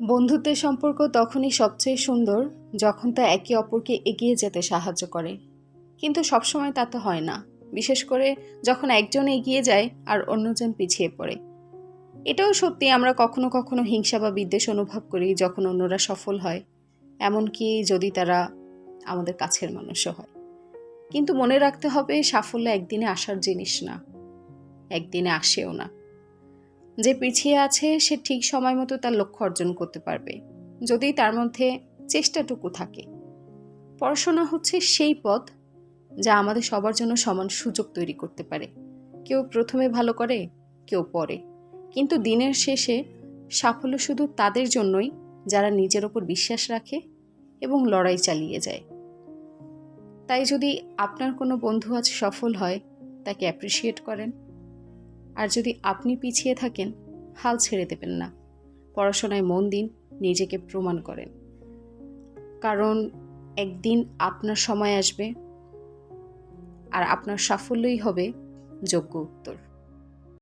বন্ধুত্বের সম্পর্ক তখনই সবচেয়ে সুন্দর যখন তা একে অপরকে এগিয়ে যেতে সাহায্য করে। কিন্তু সবসময় তা তো হয় না, বিশেষ করে যখন একজন এগিয়ে যায় আর অন্যজন পিছিয়ে পড়ে। এটাও সত্যি আমরা কখনো কখনো হিংসা বা বিদ্বেষ অনুভব করি যখন অন্যরা সফল হয়, এমনকি যদি তারা আমাদের কাছের মানুষও হয়। কিন্তু মনে রাখতে হবে সাফল্য একদিনে আসার জিনিস না, একদিনে আসেও না। যে পিছিয়ে আছে, সে ঠিক সময় মতো তার লক্ষ্য অর্জন করতে পারবে, যদি তার মধ্যে চেষ্টাটুকু থাকে। পড়াশোনা হচ্ছে সেই পথ যা আমাদের সবার জন্য সমান সুযোগ তৈরি করতে পারে। কেউ প্রথমে ভালো করে, কেউ পরে। কিন্তু দিনের শেষে সাফল্য শুধু তাদের জন্যই যারা নিজের ওপর বিশ্বাস রাখে এবং লড়াই চালিয়ে যায়। তাই যদি আপনার কোনো বন্ধু আজ সফল হয়, তাকে অ্যাপ্রিসিয়েট করেন। আর যদি আপনি পিছিয়ে থাকেন, হাল ছেড়ে দেবেন না। পড়াশোনায় মন দিন, নিজেকে প্রমাণ করেন। কারণ একদিন আপনার সময় আসবে, আর আপনার সাফল্যই হবে যোগ্য উত্তর।